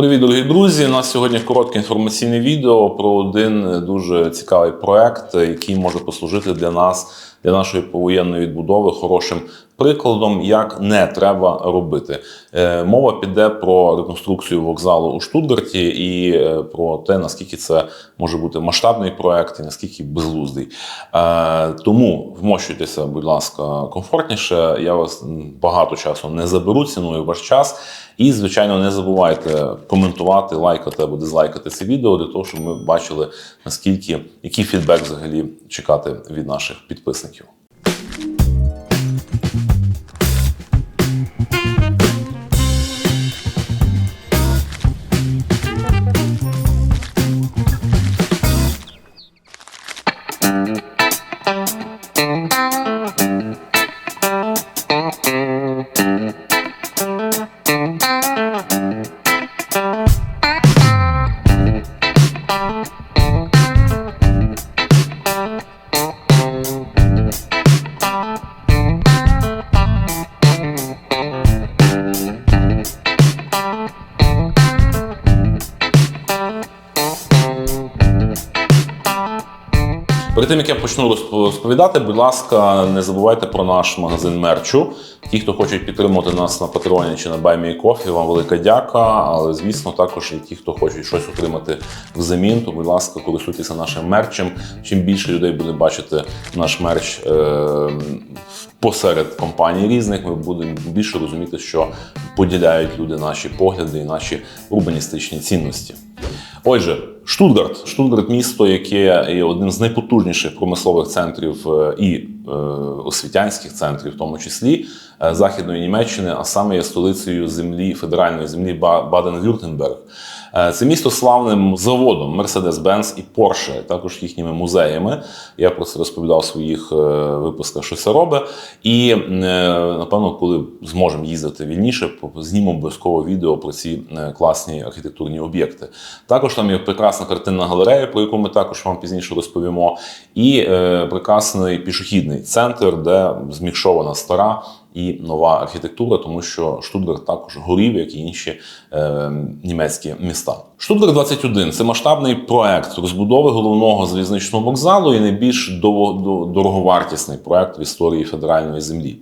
Привіт, дорогі друзі! У нас сьогодні коротке інформаційне відео про один дуже цікавий проект, який може послужити для нас, для нашої повоєнної відбудови, хорошим прикладом, як не треба робити. Е, Мова піде про реконструкцію вокзалу у Штутгарті і е, про те, наскільки це може бути масштабний проект і наскільки безглуздий. Е, Тому вмощуйтеся, будь ласка, комфортніше. Я вас багато часу не заберу, ціную ваш час. І, звичайно, не забувайте коментувати, лайкати або дизлайкати це відео для того, щоб ми бачили, наскільки який фідбек взагалі чекати від наших підписників. Mm-hmm. Перед тим як я почну розповідати, будь ласка, не забувайте про наш магазин мерчу. Ті, хто хочуть підтримувати нас на Патреоні чи на BuyMeCoffee, вам велика дяка. Але звісно, також і ті, хто хочуть щось отримати взамін, то будь ласка, користуйтеся нашим мерчем. Чим більше людей буде бачити наш мерч е- посеред компаній різних, ми будемо більше розуміти, що поділяють люди наші погляди і наші урбаністичні цінності. Отже, Штутгарт. Штутгарт місто, яке є одним з найпотужніших промислових центрів е, і е, освітянських центрів, в тому числі Західної Німеччини, а саме є столицею землі федеральної землі Ба- Баден-Вюртемберг. Е, Це місто славним заводом Mercedes-Benz і Porsche, також їхніми музеями. Я про це розповідав у своїх е, випусках, що це робить. І е, напевно, коли зможемо їздити вільніше, знімемо обов'язково відео про ці е, класні архітектурні об'єкти. Також там є прекрасна картинна галерея, про яку ми також вам пізніше розповімо, і е, прекрасний пішохідний центр, де змікшована стара і нова архітектура, тому що Штутгарт також горів, як і інші е, німецькі міста. Штутгарт 21 це масштабний проект розбудови головного залізничного вокзалу і найбільш дороговартісний проект в історії федеральної землі.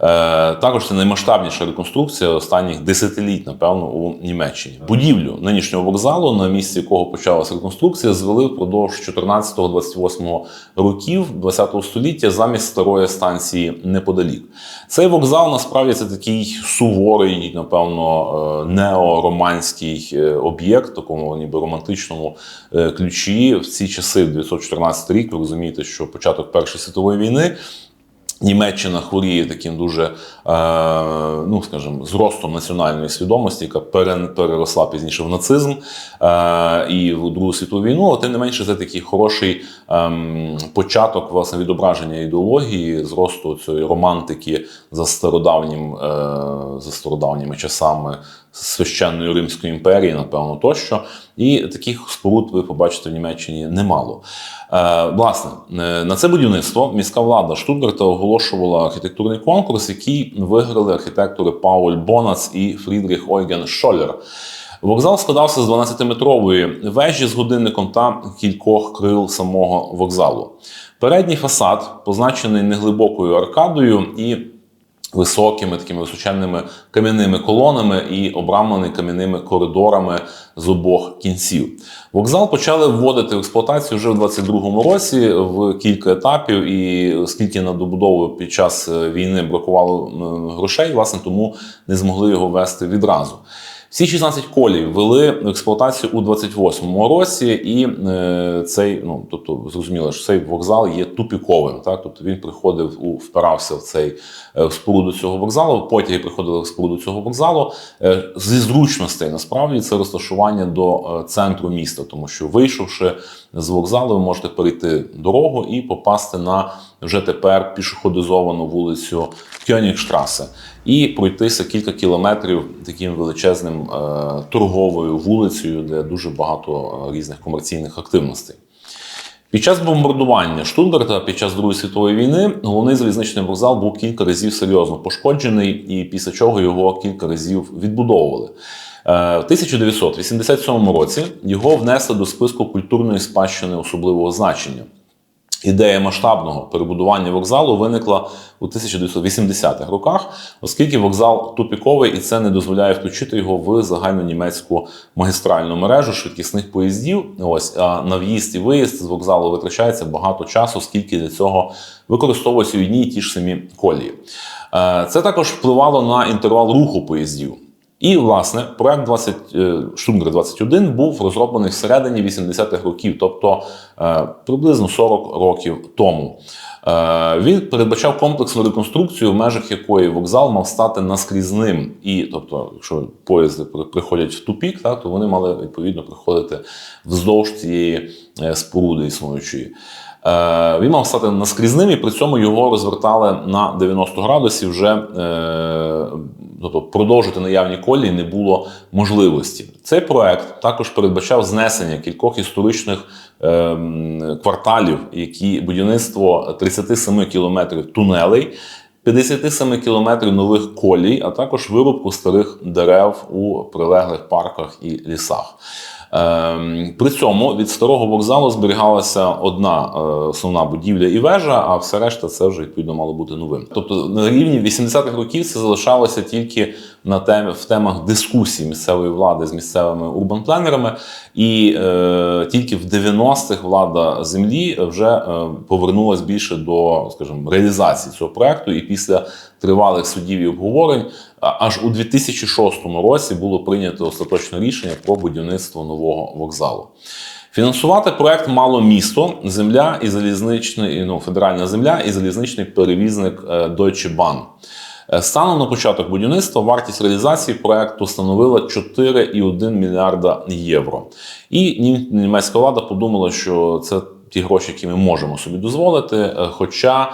Е, також це наймасштабніша реконструкція останніх десятиліть, напевно, у Німеччині. Будівлю нинішнього вокзалу, на місці якого почалася реконструкція, звели впродовж 14-28 років ХХ століття замість старої станції неподалік. Цей вокзал насправді це такий суворий, напевно, е, неороманський е, об'єкт, такому ніби романтичному е, ключі. В ці часи, 914 рік, ви розумієте, що початок Першої світової війни. Німеччина хворіє таким дуже, е, ну скажімо, зростом національної свідомості, яка переросла пізніше в нацизм е, і в Другу світову війну. Але тим не менше, це такий хороший ем, початок власне відображення ідеології, зросту цієї романтики за стародавнім, е, за стародавніми часами священної Римської імперії, напевно, тощо. І таких споруд ви побачите в Німеччині немало. Е, Власне, е, на це будівництво міська влада Штутгарта оголошувала архітектурний конкурс, який виграли архітектори Пауль Бонац і Фрідріх Ойген Шолер. Вокзал складався з 12-метрової вежі з годинником та кількох крил самого вокзалу. Передній фасад позначений неглибокою аркадою і високими такими височенними кам'яними колонами і обрамлений кам'яними коридорами з обох кінців. Вокзал почали вводити в експлуатацію вже в 22-му році в кілька етапів, і оскільки на добудову під час е, війни бракувало грошей, власне, тому не змогли його вести відразу. Всі 16 колій ввели в експлуатацію у 28-му році, і е, цей, ну тобто, зрозуміло, що цей вокзал є тупіковим. Так? Тобто він приходив у впирався в цей е, в споруду цього вокзалу. Потяги приходили в споруду цього вокзалу. Е, зі зручностей насправді це розташування до е, центру міста, тому що вийшовши з вокзалу, ви можете перейти дорогу і попасти на вже тепер пішоходизовану вулицю Кьонігштрасе і пройтися кілька кілометрів таким величезним е, торговою вулицею, де дуже багато е, різних комерційних активностей. Під час бомбардування Штутгарта під час Другої світової війни головний залізничний вокзал був кілька разів серйозно пошкоджений, і після чого його кілька разів відбудовували. Е, В 1987 році його внесли до списку культурної спадщини особливого значення. Ідея масштабного перебудування вокзалу виникла у 1980-х роках, оскільки вокзал тупіковий і це не дозволяє включити його в загальну німецьку магістральну мережу швидкісних поїздів. Ось а на в'їзд і виїзд з вокзалу витрачається багато часу, оскільки для цього використовуються одні і ті ж самі колії. Е, Це також впливало на інтервал руху поїздів. І, власне, проект 20, е, Штунгер 21 був розроблений всередині 80-х років, тобто е, приблизно 40 років тому. Е, Він передбачав комплексну реконструкцію, в межах якої вокзал мав стати наскрізним. І, тобто, якщо поїзди приходять в тупік, так, то вони мали відповідно приходити вздовж цієї споруди існуючої. Він мав стати наскрізним, і при цьому його розвертали на 90 градусів. Вже тобто продовжити наявні колії не було можливості. Цей проект також передбачав знесення кількох історичних ем, кварталів, які будівництво 37 кілометрів тунелей. 57 кілометрів нових колій, а також вирубку старих дерев у прилеглих парках і лісах. Ем, При цьому від старого вокзалу зберігалася одна е, основна будівля і вежа, а все решта це вже відповідно мало бути новим. Тобто на рівні 80-х років це залишалося тільки на темі в темах дискусій місцевої влади з місцевими урбанпланерами, і е, тільки в 90-х влада землі вже е, повернулась більше до, скажімо, реалізації цього проекту. І після тривалих судів і обговорень аж у 2006 році було прийнято остаточне рішення про будівництво нового вокзалу. Фінансувати проект мало місто, земля і залізничний, ну, федеральна земля і залізничний перевізник е, Deutsche Bahn. Е, Станом на початок будівництва вартість реалізації проекту становила 4,1 мільярда євро. І німецька влада подумала, що це ті гроші, які ми можемо собі дозволити. е, Хоча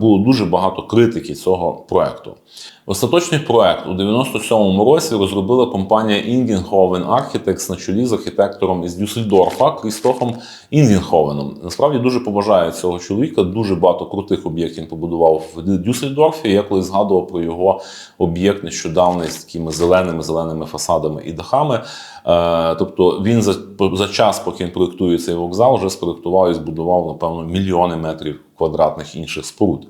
було дуже багато критики цього проекту. Остаточний проект у 97-му році розробила компанія Ingенhoven Architects на чолі з архітектором із Дюссельдорфа Крістофом Інгенховеном. Насправді дуже побажаю цього чоловіка. Дуже багато крутих об'єктів він побудував в Дюссельдорфі. Я коли згадував про його об'єкт нещодавний з такими зеленими зеленими фасадами і дахами. Е, тобто він за, за час, поки він проєктує цей вокзал, вже спроєктував і збудував, напевно, мільйони метрів квадратних інших споруд.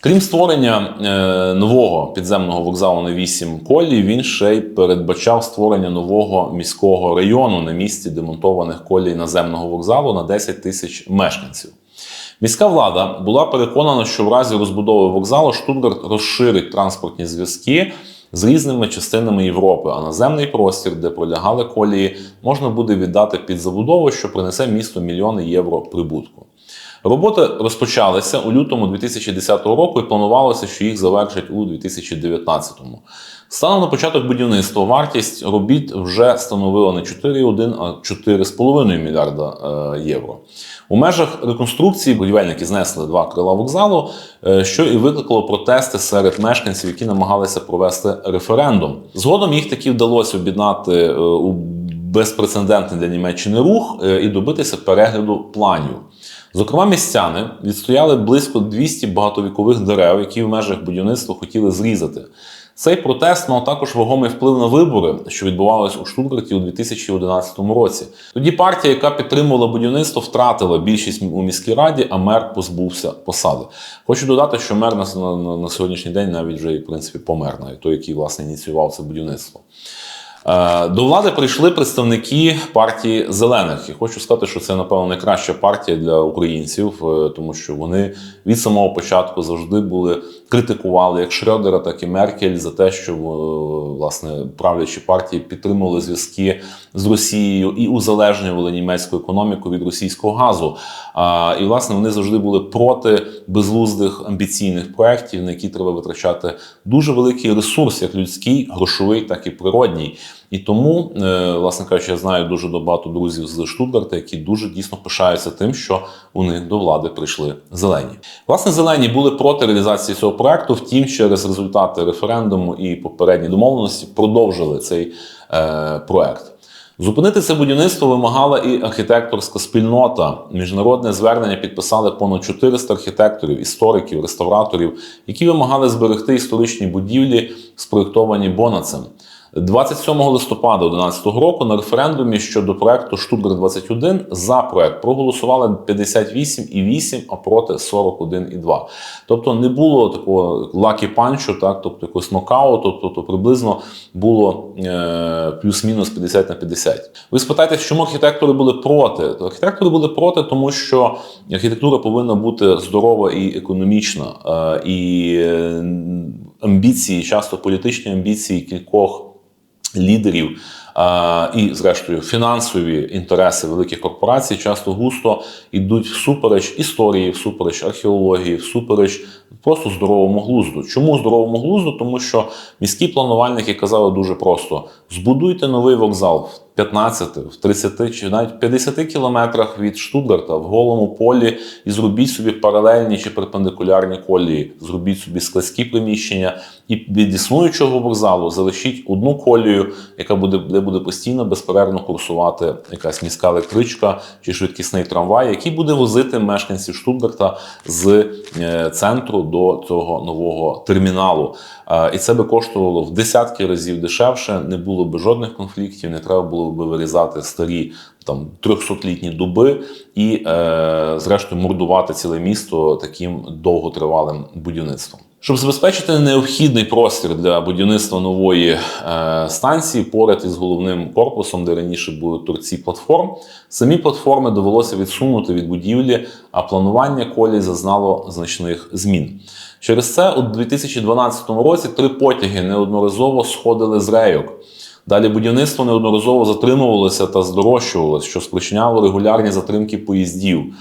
Крім створення е, нового підземного вокзалу на 8 колій, він ще й передбачав створення нового міського району на місці демонтованих колій наземного вокзалу на 10 тисяч мешканців. Міська влада була переконана, що в разі розбудови вокзалу Штутгарт розширить транспортні зв'язки з різними частинами Європи, а наземний простір, де пролягали колії, можна буде віддати під забудову, що принесе місту мільйони євро прибутку. Роботи розпочалися у лютому 2010 року і планувалося, що їх завершать у 2019. Станом на початок будівництва вартість робіт вже становила не 4,1, а 4,5 мільярда е, євро. У межах реконструкції будівельники знесли два крила вокзалу, е, що і викликало протести серед мешканців, які намагалися провести референдум. Згодом їх таки вдалося об'єднати е, у безпрецедентний для Німеччини рух і добитися перегляду планів. Зокрема, містяни відстояли близько 200 багатовікових дерев, які в межах будівництва хотіли зрізати. Цей протест мав також вагомий вплив на вибори, що відбувалися у Штутгарті у 2011 році. Тоді партія, яка підтримувала будівництво, втратила більшість у міській раді, а мер позбувся посади. Хочу додати, що мер на, на, на сьогоднішній день навіть вже в принципі помер, навіть той, який власне ініціював це будівництво. Е, До влади прийшли представники партії зелених. І хочу сказати, що це, напевно, найкраща партія для українців, е, тому що вони від самого початку завжди були критикували як Шрёдера, так і Меркель за те, що е, власне правлячі партії підтримували зв'язки з Росією і узалежнювали німецьку економіку від російського газу. І власне вони завжди були проти безглуздих амбіційних проєктів, на які треба витрачати дуже великий ресурс, як людський, грошовий, так і природній. І тому, е, власне кажучи, я знаю дуже багато друзів з Штутгарта, які дуже дійсно пишаються тим, що у них до влади прийшли зелені. Власне, зелені були проти реалізації цього проекту. Втім, через результати референдуму і попередні домовленості продовжили цей е, проект. Зупинити це будівництво вимагала і архітекторська спільнота. Міжнародне звернення підписали понад 400 архітекторів, істориків, реставраторів, які вимагали зберегти історичні будівлі, спроєктовані Бонацем. 27 листопада 2011 року на референдумі щодо проекту Штутгар 21 за проект проголосували 58,8, а проти 41,2. Тобто не було такого лакі панчу, так тобто якогось нокауту, тобто приблизно було е, плюс-мінус 50 на 50. Ви спитаєте, чому архітектори були проти? То архітектори були проти, тому що архітектура повинна бути здорова і економічна, е, і е, амбіції, часто політичні амбіції кількох лідерів і, зрештою, фінансові інтереси великих корпорацій часто густо йдуть всупереч історії, всупереч археології, всупереч просто здоровому глузду. Чому здоровому глузду? Тому що міські планувальники казали дуже просто: збудуйте новий вокзал 15, в 30 чи навіть 50 кілометрах від Штутгарта в голому полі і зробіть собі паралельні чи перпендикулярні колії, зробіть собі складські приміщення, і від існуючого вокзалу залишіть одну колію, яка буде, де буде постійно безперервно курсувати якась міська електричка чи швидкісний трамвай, який буде возити мешканців Штутгарта з е, центру до цього нового терміналу. Е, І це би коштувало в десятки разів дешевше, не було би жодних конфліктів, не треба було би вирізати старі там 300-літні дуби і, е, зрештою, мордувати ціле місто таким довготривалим будівництвом. Щоб забезпечити необхідний простір для будівництва нової е, станції поряд із головним корпусом, де раніше були торці платформ, самі платформи довелося відсунути від будівлі, а планування колій зазнало значних змін. Через це у 2012 році три потяги неодноразово сходили з рейок. Далі будівництво неодноразово затримувалося та здорожчувалося, що спричиняло регулярні затримки поїздів.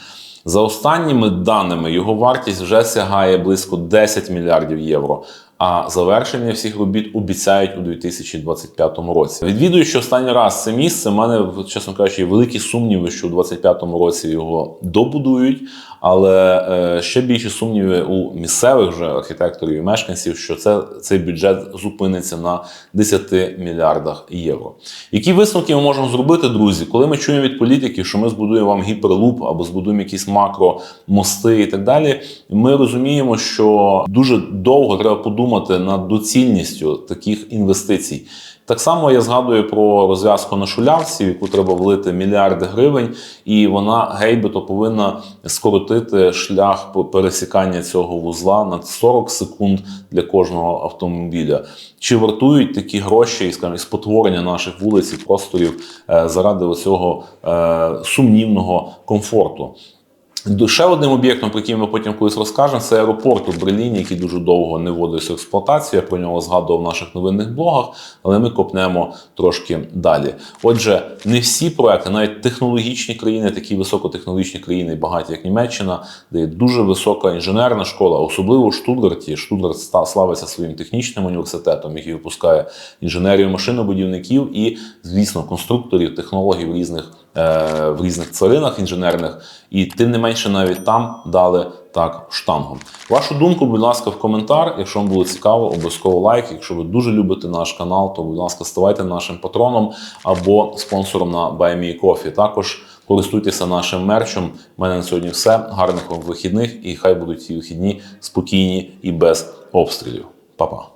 За останніми даними, його вартість вже сягає близько 10 мільярдів євро. А завершення всіх робіт обіцяють у 2025 році. Відвідуючи останній раз це місце, в мене, чесно кажучи, великі сумніви, що у 2025 році його добудують. Але е, ще більші сумніви у місцевих вже архітекторів і мешканців, що це, цей бюджет зупиниться на 10 мільярдах євро. Які висновки ми можемо зробити, друзі, коли ми чуємо від політиків, що ми збудуємо вам гіперлуп або збудуємо якісь макромости і так далі, ми розуміємо, що дуже довго треба подумати над доцільністю таких інвестицій. Так само я згадую про розв'язку на шулявці, в яку треба влити мільярди гривень, і вона гейбито повинна скоротити шлях пересікання цього вузла на 40 секунд для кожного автомобіля. Чи вартують такі гроші, скажімо, спотворення наших вулиць і просторів е, заради цього сумнівного комфорту? Ще одним об'єктом, про який ми потім колись розкажемо, це аеропорт у Берліні, який дуже довго не вводився в експлуатацію. Я про нього згадував в наших новинних блогах, але ми копнемо трошки далі. Отже, не всі проекти, навіть технологічні країни, такі високотехнологічні країни, багаті як Німеччина, де є дуже висока інженерна школа, особливо в Штутгарті. Штутгарт славиться своїм технічним університетом, який випускає інженерію машинобудівників і, звісно, конструкторів, технологів різних в різних царинах інженерних, і тим не менше навіть там дали так штангу. Вашу думку, будь ласка, в коментар. Якщо вам було цікаво, обов'язково лайк. Якщо ви дуже любите наш канал, то будь ласка, ставайте нашим патроном або спонсором на Buy Me Coffee. Також користуйтеся нашим мерчем. У мене на сьогодні все. Гарних вам вихідних і хай будуть ці вихідні спокійні і без обстрілів. Па-па.